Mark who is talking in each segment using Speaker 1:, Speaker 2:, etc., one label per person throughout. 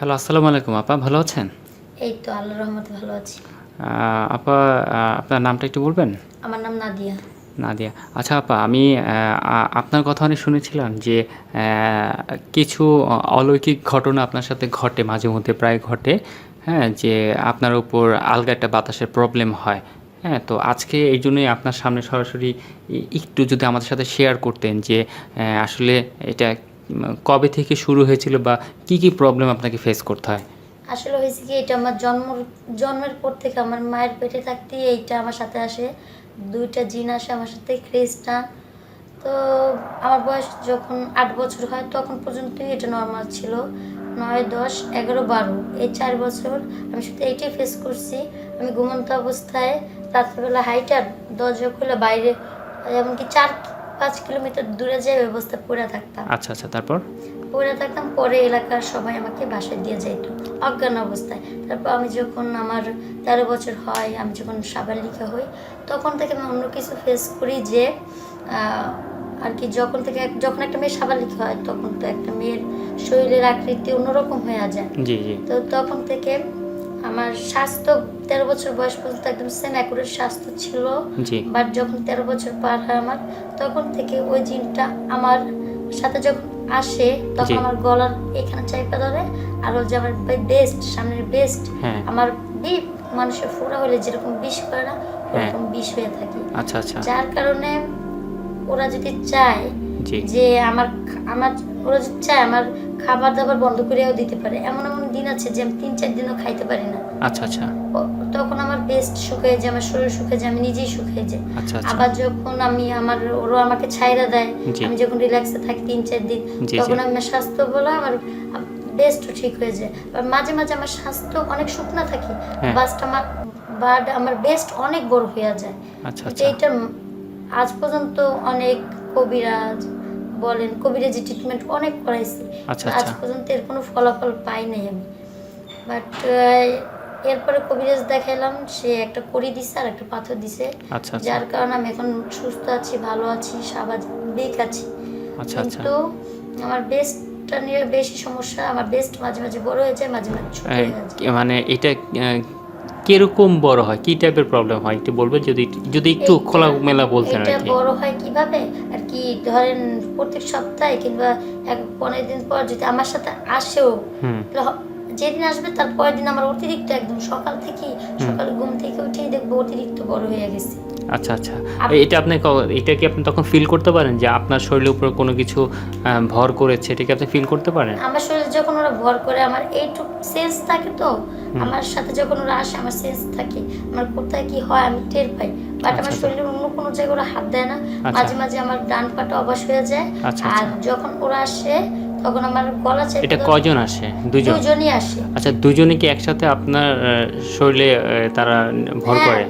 Speaker 1: Hello আসসালামু আলাইকুম। আপা ভালো আছেন?
Speaker 2: এই তো আল্লাহর রহমতে ভালো আছি।
Speaker 1: আপা আপনার নামটা একটু বলবেন?
Speaker 2: আমার নাম নাদিয়া।
Speaker 1: নাদিয়া। আচ্ছা আপা আমি আপনার কথা অনেক শুনেছিলাম যে কিছু অলৌকিক ঘটনা আপনার সাথে ঘটে মাঝে মধ্যে প্রায় ঘটে হ্যাঁ যে আপনার উপর আলগা একটা বাতাসের প্রবলেম হয় হ্যাঁ তো আজকে এই জন্যই আপনার সামনে সরাসরি একটু যদি আমাদের সাথে শেয়ার করতেন যে আসলে এটা কবে থেকে শুরু হয়েছিল বা কি কি প্রবলেম আপনাকে ফেস করতে হয়?
Speaker 2: আসলে হয়েছে কি, এটা আমার জন্ম, জন্মের পর থেকে আমার মায়ের পেটে থাকতে এইটা আমার সাথে আসে। দুইটা জিন আসে আমার সাথে খ্রিস্টান তো আমার বয়স যখন আট বছর হয়, তখন পর্যন্তই এটা নর্মাল ছিল। নয়, দশ, এগারো, বারো, এই চার বছর আমি শুধু এইটাই ফেস করছি। আমি ঘুমন্ত অবস্থায় রাত্রেবেলা হাইটার দরজা খুলে বাইরে, এমনকি চার পাঁচ কিলোমিটার দূরে যে ব্যবস্থা পড়ে থাকতাম।
Speaker 1: আচ্ছা আচ্ছা তারপর?
Speaker 2: পড়ে থাকতাম পরে এলাকার সবাই আমাকে বাসায় দিয়ে যাইত। অজ্ঞান অবস্থায়। তারপর আমি যখন আমার তেরো বছর হয় আমি যখন সাবালিকা হই তখন থেকে আমি অন্য কিছু ফেস করি যে আর কি যখন থেকে যখন একটা মেয়ে সাবালিকা হয় তখন তো একটা মেয়ের শরীরের আকৃতি অন্যরকম হয়ে যায়। তো তখন থেকে আমার স্বাস্থ্য তেরো বছর বয়স পর্যন্ত একদম সেম অ্যাকুরেট স্বাস্থ্য ছিল। বাট যখন তেরো বছর পার হয় আমার তখন থেকে ওই জিনটা আমার সাথে যখন আসে তখন আমার গলার এখানে চাইপা ধরে আর ওই যে আমার বেস্ট সামনের বেস্ট
Speaker 1: হ্যাঁ।
Speaker 2: আমার বি মানুষের ফোড়া হলে যেরকম বিষ করে না
Speaker 1: হ্যাঁ।
Speaker 2: ওরকম বিষ হয়ে থাকে।
Speaker 1: আচ্ছা আচ্ছা।
Speaker 2: যার কারণে ওরা যদি চায় যে আমার আমার ওরা যদি চায় আমার খাবার দাবার বন্ধ করেও দিতে পারে এমন দিন আছে যে আমি তিন চার দিনও খাইতে পারি না।
Speaker 1: আচ্ছা আচ্ছা।
Speaker 2: তখন আমার বেস্ট শুকিয়ে যায় আমার শরীর শুকিয়ে যায় আমি নিজেই শুকিয়ে যাই।
Speaker 1: আচ্ছা আচ্ছা।
Speaker 2: আবার যখন আমি আমার ওরা আমাকে ছাইরা দেয় আমি যখন রিল্যাক্সে থাকি তিন চার দিন তখন আমার স্বাস্থ্য বলো আমার বেস্টও ঠিক হয়ে যায়। মাঝে মাঝে আমার স্বাস্থ্য অনেক শুকনা থাকে
Speaker 1: হ্যাঁ।
Speaker 2: বাসটা আমার বাট আমার বেস্ট অনেক বড় হয়ে যায়।
Speaker 1: আচ্ছা আচ্ছা।
Speaker 2: এইটা আজ পর্যন্ত অনেক কবিরাজ বলেন কবিরাজি ট্রিটমেন্ট অনেক করাইছি
Speaker 1: আচ্ছা,
Speaker 2: আজ
Speaker 1: আচ্ছা।
Speaker 2: পর্যন্ত এর কোনো ফলাফল পাই নাই আমি। বাট এরপরে কবিরাজ দেখাইলাম সে একটা করি দিছে আর একটা পাথর দিছে।
Speaker 1: আচ্ছা
Speaker 2: যার কারণে আমি এখন সুস্থ আছি ভালো আছি স্বাভাবিক আছি। কিন্তু আমার বেস্টটা নিয়ে বেশি সমস্যা আমার বেস্ট মাঝে মাঝে বড় হয়ে যায় মাঝে মাঝে ছোট হয়ে যায়।
Speaker 1: মানে এটা কীরকম বড় হয়? কি টাইপের প্রবলেম হয়? একটু বলবেন যদি যদি একটু
Speaker 2: খোলা
Speaker 1: খোলামেলা বলতেন আর
Speaker 2: এটা
Speaker 1: কি।
Speaker 2: বড় হয় কীভাবে? আর কি ধরেন প্রত্যেক সপ্তাহে কিংবা এক পনেরো দিন পর যদি আমার সাথে আসেও যেদিন আসবে তার পরের দিন আমার অতিরিক্ত একদম সকাল থেকে সকাল ঘুম থেকে উঠেই দেখব অতিরিক্ত বড় হয়ে গেছে।
Speaker 1: আচ্ছা আচ্ছা। এটা আপনি এটা কি আপনি তখন ফিল করতে পারেন যে আপনার শরীরের উপর কোনো কিছু ভর করেছে? এটা কি আপনি ফিল করতে পারেন?
Speaker 2: আমার শরীরে যখন ওরা ভর করে আমার এইটুকু সেন্স থাকে তো। আমার সাথে যখন ওরা আসে আমার সেন্স থাকে। আমার কোথায় কি হয় আমি টের পাই। বাট
Speaker 1: আচ্ছা,
Speaker 2: আমার
Speaker 1: আচ্ছা।
Speaker 2: শরীরের অন্য কোনো জায়গায় ওরা হাত দেয় না।
Speaker 1: আচ্ছা।
Speaker 2: মাঝে মাঝে আমার ডান পাটা অবাস হয়ে যায়। আর। যখন ওরা আসে তখন আমার গলা চেপে
Speaker 1: এটা কয়জন আসে? দুজন?
Speaker 2: দুজনই আসে।
Speaker 1: আচ্ছা দুজনে কি একসাথে আপনার শরীরে তারা ভর
Speaker 2: হ্যাঁ,
Speaker 1: করে?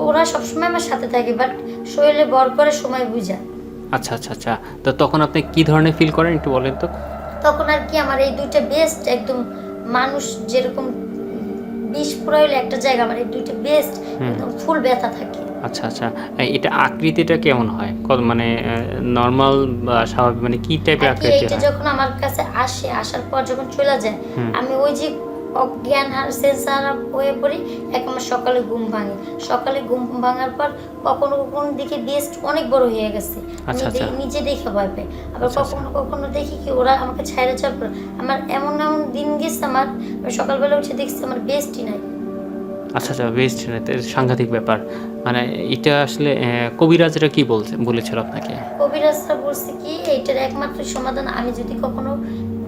Speaker 2: ওরা সবসময় আমার সাথে থাকে বাট শরীরে বর করে সময় বুঝা
Speaker 1: আচ্ছা আচ্ছা আচ্ছা। তো তখন আপনি কি ধরনের ফিল করেন একটু বলেন তো?
Speaker 2: তখন আর কি আমার এই দুইটা বেস্ট একদম মানুষ যেরকম বিষ পুরাইলে একটা জায়গা আমার এই দুইটা বেস্ট একদম ফুল ব্যথা থাকে।
Speaker 1: আচ্ছা আচ্ছা। এটা আকৃতিটা কেমন হয়? কত মানে নর্মাল বা স্বাভাবিক মানে কি টাইপের আকৃতি হয়?
Speaker 2: যখন আমার কাছে আসে আসার পর যখন চলে যায় আমি ওই যে অজ্ঞান হার সেন্সার হয়ে পড়ি এক আমার সকালে ঘুম ভাঙে। সকালে ঘুম ভাঙার পর কখনো কখনো দেখি বেস্ট অনেক বড় হয়ে গেছে।
Speaker 1: আচ্ছা, আচ্ছা।
Speaker 2: নিজে দেখে ভয় পাই। আবার
Speaker 1: আচ্ছা।
Speaker 2: কখনো কখনো দেখি কি ওরা আমাকে যাওয়ার পর আমার এমন এমন দিন গেছে আমার আমি সকালবেলা উঠে দেখছি আমার বেস্টই নাই।
Speaker 1: আচ্ছা আচ্ছা বেস্ট সাংঘাতিক ব্যাপার। মানে এটা আসলে কবিরাজরা কি বলছে বলেছিল আপনাকে?
Speaker 2: কবিরাজরা বলছে কি এটার একমাত্র সমাধান আমি যদি কখনো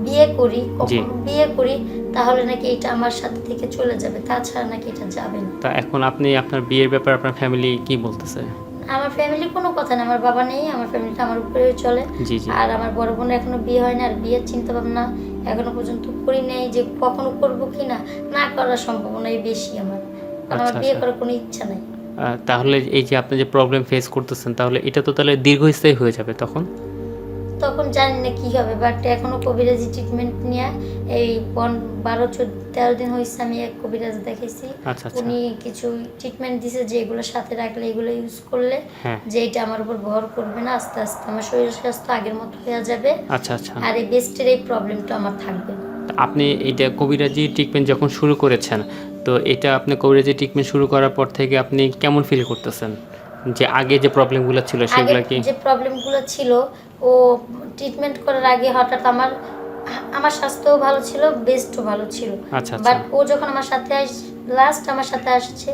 Speaker 2: বিয়ে করি কখনো বিয়ে করি তাহলে নাকি এটা আমার সাথে থেকে চলে যাবে তাছাড়া নাকি এটা যাবে না।
Speaker 1: তা এখন আপনি আপনার বিয়ের ব্যাপারে আপনার ফ্যামিলি কি বলতেছে?
Speaker 2: আমার ফ্যামিলি কোনো কথা না আমার বাবা নেই আমার ফ্যামিলিটা আমার উপরে চলে। আর আমার বড় বোনের এখনও বিয়ে হয় না আর বিয়ের চিন্তা ভাবনা এখনও পর্যন্ত করি নাই যে কখনো করব কি না না করার সম্ভাবনাই বেশি আমার। কারণ আমার
Speaker 1: আচ্ছা,
Speaker 2: বিয়ে
Speaker 1: আচ্ছা।
Speaker 2: করার কোনো ইচ্ছা নাই।
Speaker 1: তাহলে এই যে আপনি যে প্রবলেম ফেস করতেছেন তাহলে এটা তো তাহলে দীর্ঘস্থায়ী হয়ে যাবে তখন?
Speaker 2: তখন জানি না কি হবে বাট এখনও কবিরাজি ট্রিটমেন্ট নিয়ে এই পন- বারো চোদ্দ তেরো দিন হয়েছে আমি এক কবিরাজ দেখেছি
Speaker 1: আচ্ছা আচ্ছা।
Speaker 2: উনি কিছু ট্রিটমেন্ট দিছে যে এগুলো সাথে রাখলে এগুলো ইউজ করলে
Speaker 1: হ্যাঁ।
Speaker 2: যে এটা আমার উপর ভর করবে না আস্তে আস্তে আমার শরীর স্বাস্থ্য আগের মতো হয়ে যাবে।
Speaker 1: আচ্ছা আচ্ছা।
Speaker 2: আর এই বেস্টের এই প্রবলেমটা আমার থাকবে।
Speaker 1: আপনি এটা কবিরাজি ট্রিটমেন্ট যখন শুরু করেছেন তো এটা আপনি কবিরাজি ট্রিটমেন্ট শুরু করার পর থেকে আপনি কেমন ফিল করতেছেন? যে আগে যে প্রবলেমগুলো ছিল সেগুলো কি
Speaker 2: যে প্রবলেমগুলো ছিল ও ট্রিটমেন্ট করার আগে হঠাৎ আমার আমার স্বাস্থ্যও ভালো ছিল বেস্টও ভালো ছিল।
Speaker 1: আচ্ছা আচ্ছা।
Speaker 2: বাট ও যখন আমার সাথে লাস্ট আমার সাথে আসছে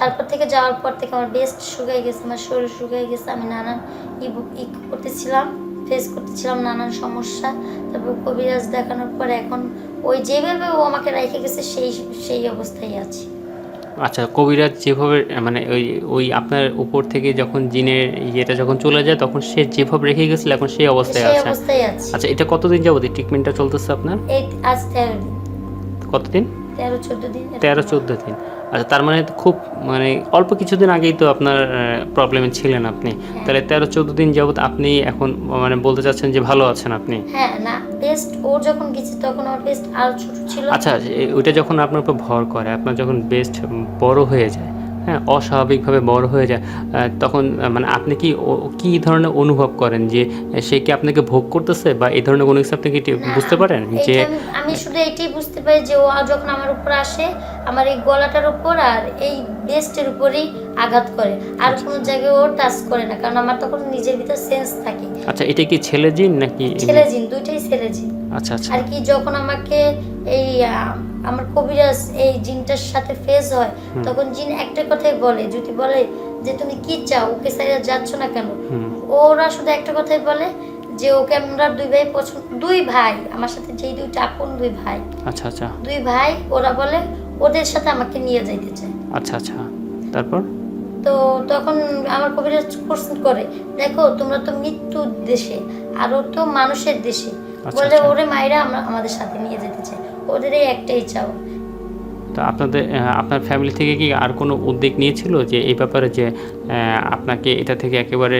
Speaker 2: তারপর থেকে যাওয়ার পর থেকে আমার বেস্ট শুকাই গেছে আমার শরীর শুকাই গেছে আমি নানান ই ই করতেছিলাম ফেস করতেছিলাম নানান সমস্যা। তারপর কবিরাজ দেখানোর পর এখন ওই যেভাবে ও আমাকে রেখে গেছে সেই সেই অবস্থায় আছি।
Speaker 1: আচ্ছা কবিরাজ যেভাবে মানে ওই ওই আপনার উপর থেকে যখন জিনের ইয়েটা যখন চলে যায় তখন সে যেভাবে রেখে গেছিল এখন সেই অবস্থায় আছে। আচ্ছা এটা কতদিন যাবত এই ট্রিটমেন্টটা চলতেছে আপনার? কতদিন?
Speaker 2: তেরো চোদ্দ দিন।
Speaker 1: তেরো চোদ্দ দিন। আচ্ছা তার মানে খুব মানে অল্প কিছুদিন আগেই তো আপনার প্রবলেমে ছিলেন আপনি। তাহলে তেরো চোদ্দ দিন যাবত আপনি এখন মানে বলতে চাচ্ছেন যে ভালো আছেন আপনি?
Speaker 2: হ্যাঁ না বেস্ট ওর যখন গেছে তখন আমার বেস্ট আরও ছোট ছিল।
Speaker 1: আচ্ছা ওইটা যখন আপনার উপর ভর করে, আপনার যখন বেস্ট বড় হয়ে যায় হ্যাঁ অস্বাভাবিকভাবে বড় হয়ে যায়। তখন মানে আপনি কি কি ধরনের অনুভব করেন যে সে কি আপনাকে ভোগ করতেছে বা এই ধরনের কোনো কিছু আপনি কি বুঝতে পারেন যে
Speaker 2: আমি- শুধু এটাই বুঝতে পারি যে ও যখন আমার উপর আসে আমার এই গলাটার উপর আর এই বেস্টের উপরেই আঘাত করে। আর কোনো জায়গায় ও টাচ করে না কারণ আমার তখন নিজের ভিতর সেন্স থাকে।
Speaker 1: আচ্ছা এটা কি ছেলে জিন নাকি
Speaker 2: ছেলে জিন দুইটাই ছেলে জিন
Speaker 1: আচ্ছা আচ্ছা।
Speaker 2: আর কি যখন আমাকে এই আমার কবিরাজ এই জিনটার সাথে ফেস হয় তখন জিন একটা কথাই বলে যদি বলে যে তুমি কি চাও ওকে সাইডে যাচ্ছ না কেন? ওরা শুধু একটা কথাই বলে যে ওকে আমরা দুই ভাই পছন্দ দুই ভাই আমার সাথে যেই দুইটা আপন দুই ভাই।
Speaker 1: আচ্ছা আচ্ছা।
Speaker 2: দুই ভাই ওরা বলে ওদের সাথে আমাকে নিয়ে যাইতে চায়।
Speaker 1: আচ্ছা আচ্ছা। তারপর?
Speaker 2: তো তখন আমার কবিরাজ প্রশ্ন করে দেখো তোমরা তো মৃত্যুর দেশে আর ও তো মানুষের দেশে।
Speaker 1: আচ্ছা,
Speaker 2: বলে
Speaker 1: আচ্ছা।
Speaker 2: ওরে মায়েরা আমরা আমাদের সাথে নিয়ে যেতে চায় ওদের এই একটাই চাও
Speaker 1: তো আপনাদের আপনার ফ্যামিলি থেকে কি আর কোনো উদ্যোগ নিয়েছিল যে এই ব্যাপারে যে আপনাকে এটা থেকে একেবারে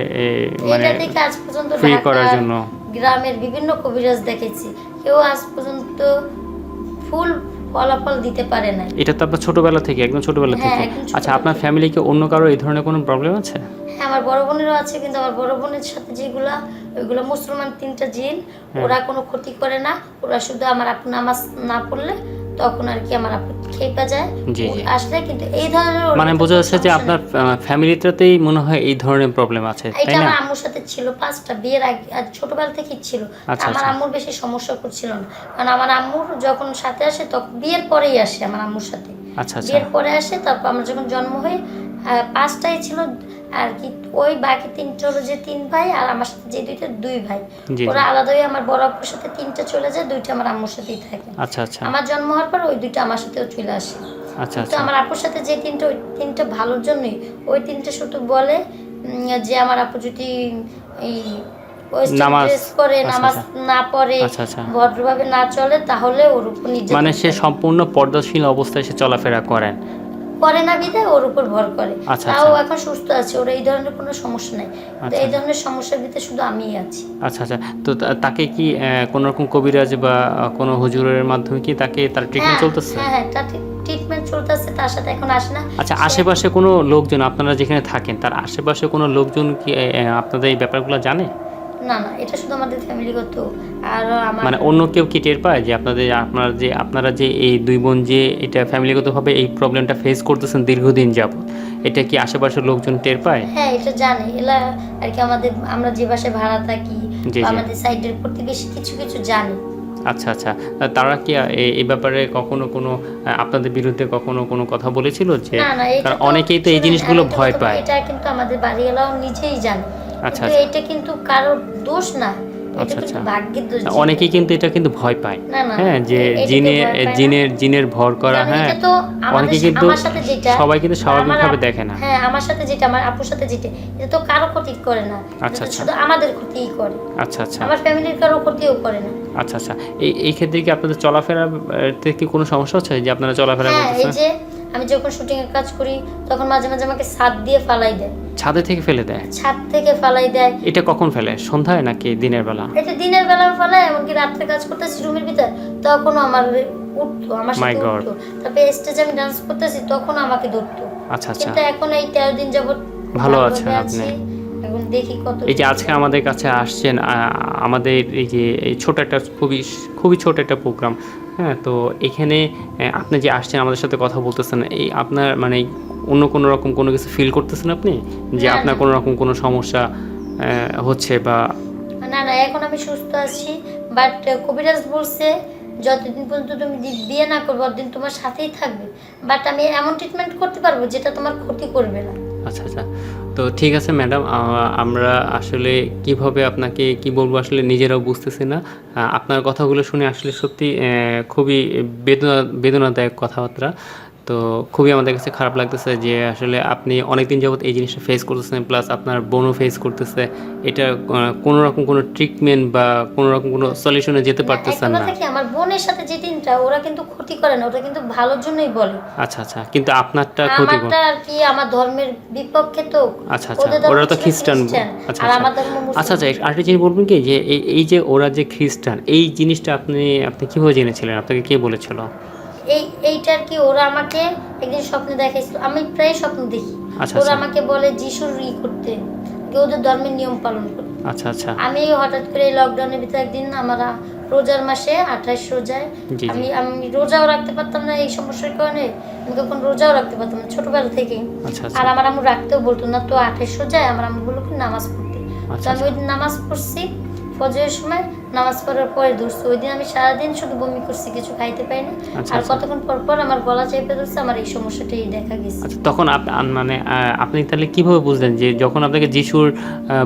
Speaker 1: মানে
Speaker 2: এটা থেকে আজ পর্যন্ত
Speaker 1: ফ্রি করার জন্য?
Speaker 2: গ্রামের বিভিন্ন কবিরাজ দেখেছি। কেউ আজ পর্যন্ত ফুল ফলাফল দিতে পারে না।
Speaker 1: এটা তো আপনার ছোটবেলা থেকে একদম ছোটবেলা
Speaker 2: হ্যাঁ,
Speaker 1: থেকে। আচ্ছা আপনার
Speaker 2: ফ্যামিলি
Speaker 1: কি অন্য কারও এই ধরনের কোনো প্রবলেম আছে?
Speaker 2: হ্যাঁ আমার বড় বোনেরও আছে কিন্তু আমার বড় বোনের সাথে যেগুলো ওইগুলো মুসলমান তিনটা জিন
Speaker 1: হ্যাঁ।
Speaker 2: ওরা কোনো ক্ষতি করে না। ওরা শুধু আমার আপু নামাজ না পড়লে তখন আর কি আমার আপু খেপা যায়। আসলে কিন্তু এই ধরনের
Speaker 1: মানে বোঝা যাচ্ছে যে আপনার। ফ্যামিলিটাতেই মনে হয় এই ধরনের প্রবলেম আছে
Speaker 2: এটা
Speaker 1: তাই না
Speaker 2: আমার আম্মুর সাথে ছিল পাঁচটা বিয়ের আগে আর ছোটবেলা থেকেই ছিল
Speaker 1: আচ্ছা,
Speaker 2: আমার
Speaker 1: আচ্ছা।
Speaker 2: আম্মুর বেশি সমস্যা করছিল না কারণ আমার আম্মুর যখন সাথে আসে তখন বিয়ের পরেই আসে আমার আম্মুর সাথে
Speaker 1: আচ্ছা আচ্ছা
Speaker 2: বিয়ের পরে আসে তারপর আমার যখন জন্ম হয় পাঁচটাই ছিল আর কি ওই বাকি তিনটা হলো যে তিন ভাই আর আমার সাথে যে দুইটা দুই ভাই। ওরা আলাদা হয়ে আমার বড় আপুর সাথে তিনটা চলে যায় দুইটা আমার আম্মুর সাথেই থাকে।
Speaker 1: আচ্ছা আচ্ছা।
Speaker 2: আমার জন্ম হওয়ার পর ওই দুইটা আমার সাথেও চলে আসে।
Speaker 1: আচ্ছা
Speaker 2: তো
Speaker 1: আচ্ছা।
Speaker 2: আমার আপুর সাথে যে তিনটা ওই তিনটা ভালোর জন্যই ওই তিনটা শুধু বলে যে আমার আপু যদি এই ওয়েস্টার্ন
Speaker 1: নামাজ-
Speaker 2: করে
Speaker 1: আচ্ছা,
Speaker 2: নামাজ
Speaker 1: আচ্ছা।
Speaker 2: না পড়ে ভদ্রভাবে না চলে তাহলে ওর উপর
Speaker 1: মানে সে সম্পূর্ণ পর্দাশীল অবস্থায় সে চলাফেরা করেন।
Speaker 2: করে না বিধায় ওর উপর ভর করে।
Speaker 1: আচ্ছা,
Speaker 2: তাও
Speaker 1: আচ্ছা।
Speaker 2: এখন সুস্থ আছে ওর এই ধরনের কোনো সমস্যা নাই। তো
Speaker 1: আচ্ছা।
Speaker 2: এই ধরনের সমস্যার ভিতরে শুধু আমিই আছি।
Speaker 1: আচ্ছা আচ্ছা। তো তাকে কি কোনো রকম কবিরাজ বা কোনো হুজুরের মাধ্যমে কি তাকে তার ট্রিটমেন্ট
Speaker 2: হ্যাঁ,
Speaker 1: চলতেছে?
Speaker 2: হ্যাঁ হ্যাঁ তার ট্রিটমেন্ট চলতেছে তার সাথে এখন আসে না।
Speaker 1: আচ্ছা আশেপাশে কোনো লোকজন আপনারা যেখানে থাকেন তার আশেপাশে কোনো লোকজন কি আপনাদের এই ব্যাপারগুলো জানে?
Speaker 2: না না এটা শুধু আমাদের ফ্যামিলিগত আর আমার
Speaker 1: মানে অন্য কেউ কি টের পায় যে আপনাদের আপনার যে আপনারা যে এই দুই বোন যে এটা ফ্যামিলিগতভাবে এই প্রবলেমটা ফেস করতেছেন দীর্ঘদিন যাবত এটা কি আশেপাশের লোকজন টের পায়?
Speaker 2: হ্যাঁ এটা জানে। এলা আর কি আমাদের আমরা যে বাসায় ভাড়া থাকি। আমাদের সাইডের প্রতিবেশী কিছু কিছু জানে।
Speaker 1: আচ্ছা আচ্ছা। তারা কি এই- ব্যাপারে কখনো কোনো আপনাদের বিরুদ্ধে কখনো কোনো কথা বলেছিল যে
Speaker 2: না না
Speaker 1: কারণ অনেকেই তো এই জিনিসগুলো ভয় পায়?
Speaker 2: এটা কিন্তু আমাদের বাড়িওয়ালাও নিজেই জানে।
Speaker 1: আচ্ছা, আচ্ছা।
Speaker 2: এটা কিন্তু কারোর দোষ না।
Speaker 1: আচ্ছা, আচ্ছা। অনেকেই কিন্তু এটা কিন্তু ভয় পায়। হ্যাঁ যে
Speaker 2: কেউ
Speaker 1: জিনের। জিনের ভর করা হ্যাঁ। অনেকে কিন্তু
Speaker 2: আমার সাথে যেটা
Speaker 1: সবাই কিন্তু স্বাভাবিকভাবে দেখে না।
Speaker 2: হ্যাঁ আমার সাথে যেটা আমার আপুর সাথে যেটা এটা তো কারও ক্ষতি করে না।
Speaker 1: আচ্ছা, আচ্ছা।
Speaker 2: শুধু আমাদের ক্ষতিই করে।
Speaker 1: আচ্ছা আচ্ছা।
Speaker 2: আমার ফ্যামিলির কারও ক্ষতিও করে না।
Speaker 1: আচ্ছা আচ্ছা। এই এই ক্ষেত্রে কি আপনাদের চলাফেরাতে কি কোনো সমস্যা হচ্ছে? যে আপনারা চলাফেরা
Speaker 2: হ্যাঁ এই যে আমি যখন শুটিং এর কাজ করি তখন মাঝে মাঝে আমাকে ছাদ দিয়ে ফালাই দেয়।
Speaker 1: ছাদে থেকে ফেলে দেয়?
Speaker 2: ছাদ থেকে ফালাই দেয়।
Speaker 1: এটা কখন ফেলে? সন্ধ্যায় নাকি দিনের বেলা?
Speaker 2: এটা দিনের বেলা ফালাই এমনকি রাত্রে কাজ করতেছি রুমের ভিতর। তখনও আমার উঠতো আমার
Speaker 1: My
Speaker 2: সাথে
Speaker 1: God.
Speaker 2: উঠতো। তারপরে স্টেজে আমি ডান্স করতেছি তখন আমাকে ধরতো।
Speaker 1: আচ্ছা আচ্ছা।
Speaker 2: কিন্তু এখন এই তেরো দিন যাবত
Speaker 1: ভালো আছেন আপনি।
Speaker 2: এখন দেখি কত
Speaker 1: এই যে আজকে আমাদের কাছে আসছেন আমাদের এই যে এই ছোট একটা খুবই খুবই ছোট একটা প্রোগ্রাম হ্যাঁ তো এখানে আপনি যে আসছেন আমাদের সাথে কথা বলতেছেন এই আপনার মানে অন্য কোনো রকম কোনো কিছু ফিল করতেছেন আপনি? যে আপনার। কোনো রকম কোনো সমস্যা হচ্ছে বা
Speaker 2: না না এখন আমি সুস্থ আছি বাট কবিরাজ বলছে যতদিন পর্যন্ত তুমি বিয়ে না করবে ততদিন তোমার সাথেই থাকবে। বাট আমি এমন ট্রিটমেন্ট করতে পারব যেটা তোমার ক্ষতি করবে না।
Speaker 1: আচ্ছা আচ্ছা। তো ঠিক আছে ম্যাডাম আমরা আসলে কীভাবে আপনাকে কি বলব আসলে নিজেরাও বুঝতেছি না। আপনার কথাগুলো শুনে আসলে সত্যি খুবই বেদনা, বেদনাদায়ক কথাবার্তা। তো খুবই আমাদের কাছে খারাপ লাগতেছে যে আসলে আপনি অনেকদিন যাবত এই জিনিসটা ফেস করতেছেন প্লাস আপনার বোনও ফেস করতেছে। এটা কোনো রকম কোনো ট্রিটমেন্ট বা কোনো রকম কোনো সলিউশনে যেতে পারতেছেন না।
Speaker 2: আমার বোনের সাথে যে দিনটা ওরা কিন্তু ক্ষতি করে না ওটা কিন্তু ভালোর জন্যই বলে।
Speaker 1: আচ্ছা আচ্ছা কিন্তু আপনারটা ক্ষতি
Speaker 2: আমারটা আর কি আমার ধর্মের বিপক্ষে তো
Speaker 1: আচ্ছা আচ্ছা ওরা তো খ্রিস্টান আচ্ছা আচ্ছা। আচ্ছা আচ্ছা আরেকটা জিনিস বলবেন কি যে এই এই যে ওরা যে খ্রিস্টান এই জিনিসটা আপনি আপনি কীভাবে জেনেছিলেন? আপনাকে কে বলেছিল?
Speaker 2: এই এইটার কি ওরা আমাকে একদিন স্বপ্নে দেখাইছিল। আমি প্রায় স্বপ্ন দেখি।
Speaker 1: আচ্ছা,
Speaker 2: ওরা
Speaker 1: আচ্ছা।
Speaker 2: আমাকে বলে যিশুর ই করতে। ওদের ধর্মের নিয়ম পালন করতে।
Speaker 1: আচ্ছা আচ্ছা।
Speaker 2: আমি হঠাৎ করে লকডাউনের ভিতরে একদিন আমরা রোজার মাসে আঠাশ রোজায়। আমি আমি রোজাও রাখতে পারতাম না এই সমস্যার কারণে। আমি কখন রোজাও রাখতে পারতাম না ছোটবেলা থেকে
Speaker 1: আচ্ছা
Speaker 2: আর আমার আম্মু রাখতেও বলতো না তো আঠাশ রোজায় আমার আম্মু বলল নামাজ পড়তে। তো আমি ওই নামাজ পড়ছি। ফজরের সময় নামাজ পড়ার পরে ধরছি। ওই দিন আমি সারাদিন শুধু বমি করছি কিছু খাইতে পাইনি।
Speaker 1: আচ্ছা,
Speaker 2: আর
Speaker 1: আচ্ছা।
Speaker 2: কতক্ষণ পর পর আমার গলা চেপে ধরছে আমার এই সমস্যাটাই দেখা গেছে।
Speaker 1: আচ্ছা তখন মানে আপনি তাহলে কীভাবে বুঝলেন যে যখন আপনাকে যিশুর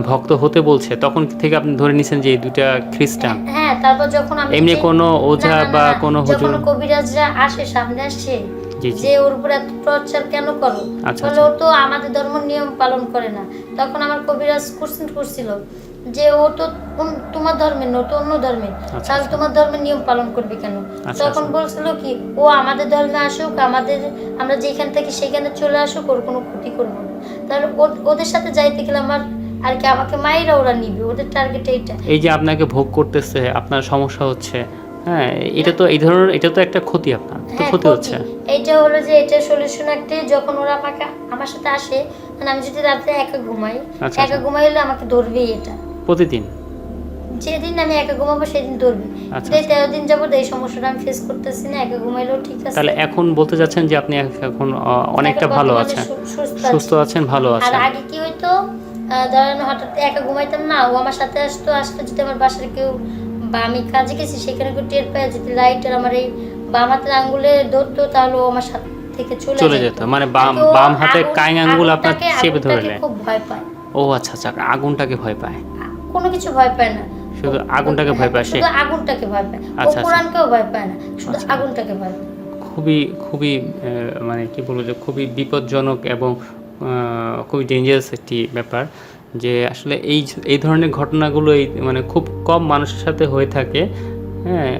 Speaker 1: ভক্ত হতে বলছে তখন থেকে আপনি ধরে নিছেন যে এই দুইটা খ্রিস্টান?
Speaker 2: হ্যাঁ তারপর যখন আমি
Speaker 1: এমনি কোনো ওঝা
Speaker 2: না, না, না,
Speaker 1: বা
Speaker 2: না,
Speaker 1: কোনো
Speaker 2: যখন কবিরাজরা আসে সামনে আসে যে ওর উপর এত টর্চার কেন করো? বলে ও তো আমাদের ধর্ম নিয়ম পালন করে না। তখন আমার কবিরাজ কোশ্চেন করছিল। যে ও তো তোমার ধর্মের না ও তো অন্য ধর্মের
Speaker 1: আচ্ছা,
Speaker 2: তাহলে
Speaker 1: আচ্ছা।
Speaker 2: তোমার ধর্মের নিয়ম পালন করবে কেন
Speaker 1: আচ্ছা,
Speaker 2: তখন। বলছিল কি ও আমাদের ধর্মে আসুক আমাদের আমরা যেখান থেকে সেখানে চলে আসুক ওর কোনো ক্ষতি করব না তাহলে ওদের সাথে যাইতে গেলে আমার আর কি আমাকে মায়েরা ওরা নিবে ওদের টার্গেট এইটা
Speaker 1: এই যে আপনাকে ভোগ করতেছে আপনার সমস্যা হচ্ছে হ্যাঁ এটা তো এই ধরনের এটা তো একটা ক্ষতি আপনার তো
Speaker 2: হ্যাঁ,
Speaker 1: ক্ষতি। হচ্ছে
Speaker 2: এইটা হলো যে এটা সলিউশন একটা যখন ওরা আমাকে আমার সাথে আসে মানে আমি যদি রাতে একা ঘুমাই একা। ঘুমাইলে আমাকে ধরবেই এটা
Speaker 1: প্রতিদিন?
Speaker 2: যেদিন আমি একা ঘুমাবো সেদিন ধরবে।
Speaker 1: আচ্ছা,
Speaker 2: এই তেরো দিন যাব এই সমস্যাটা আমি ফেস করতেছি না একা ঘুমাইলেও ঠিক আছে।
Speaker 1: তাহলে এখন বলতে যাচ্ছেন যে আপনি এখন অনেকটা ভালো আছেন।
Speaker 2: সুস্থ
Speaker 1: সুস্থ
Speaker 2: আছি।
Speaker 1: আছেন
Speaker 2: আর আগে কি হইতো ধরেন হঠাৎ একা ঘুমাইতাম না ও আমার সাথে আসতো আসলে যদি আমার বাসার কেউ বা আমি কাজে গেছি সেখানে কেউ টের পায় যদি লাইটার আমার এই বাম হাতের আঙ্গুলে ধরতো তাহলে ও আমার সাথে থেকে চলে
Speaker 1: যেত। মানে বাম বাম হাতে কাইং আঙ্গুল আপনার চেপে ধরে
Speaker 2: খুব ভয় পায়।
Speaker 1: ও আচ্ছা আচ্ছা আগুনটাকে ভয় পায়।
Speaker 2: কোনো কিছু ভয় পায় না
Speaker 1: শুধু আগুনটাকে ভয় পায় সে?
Speaker 2: শুধু আগুনটাকে ভয় পায় ও
Speaker 1: আচ্ছা, আচ্ছা।
Speaker 2: কোরআনকেও ভয় পায় না শুধু
Speaker 1: আচ্ছা।
Speaker 2: আগুনটাকে ভয় পায়
Speaker 1: খুবই খুবই মানে কি বলব যে খুবই বিপজ্জনক এবং খুবই ডেঞ্জারাস একটি ব্যাপার যে আসলে এই এই ধরনের ঘটনাগুলো এই মানে খুব কম মানুষের সাথে হয়ে থাকে হ্যাঁ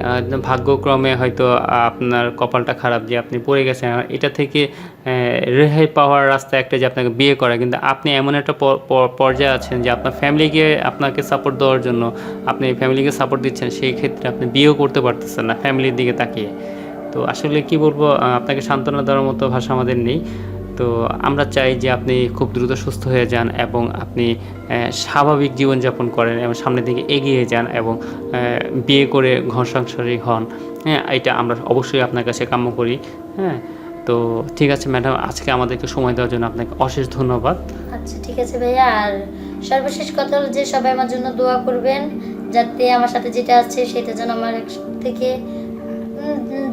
Speaker 1: ভাগ্যক্রমে হয়তো আপনার কপালটা খারাপ যে আপনি পড়ে গেছেন। এটা থেকে রেহাই পাওয়ার রাস্তা একটা যে আপনাকে বিয়ে করা। কিন্তু আপনি এমন একটা পর্যায়ে আছেন যে আপনার ফ্যামিলিকে, আপনাকে সাপোর্ট দেওয়ার জন্য আপনি ফ্যামিলিকে সাপোর্ট দিচ্ছেন, সেই ক্ষেত্রে আপনি বিয়েও করতে পারতেছেন না, ফ্যামিলির দিকে তাকিয়ে। তো আসলে কি বলব আপনাকে সান্ত্বনা দেওয়ার মতো ভাষা আমাদের নেই। তো আমরা চাই যে আপনি খুব দ্রুত সুস্থ হয়ে যান এবং আপনি স্বাভাবিক জীবনযাপন করেন এবং সামনের দিকে এগিয়ে যান এবং বিয়ে করে ঘর সংসারী হন। হ্যাঁ এটা আমরা অবশ্যই আপনার কাছে কাম্য করি। হ্যাঁ তো ঠিক আছে ম্যাডাম, আজকে আমাদেরকে সময় দেওয়ার জন্য আপনাকে অশেষ ধন্যবাদ।
Speaker 2: আচ্ছা ঠিক আছে ভাইয়া, আর সর্বশেষ কথা হলো যে সবাই আমার জন্য দোয়া করবেন, যাতে আমার সাথে যেটা আছে সেটা যেন আমার থেকে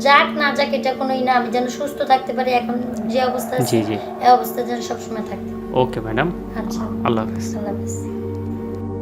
Speaker 2: যাক না যাক এটা কোনোই না আমি যেন সুস্থ থাকতে পারি এখন যে অবস্থা আছে এই অবস্থা যেন সবসময় থাকতে
Speaker 1: ওকে ম্যাডাম।
Speaker 2: আচ্ছা।
Speaker 1: আল্লাহ হাফেজ।
Speaker 2: আল্লাহ হাফিজ।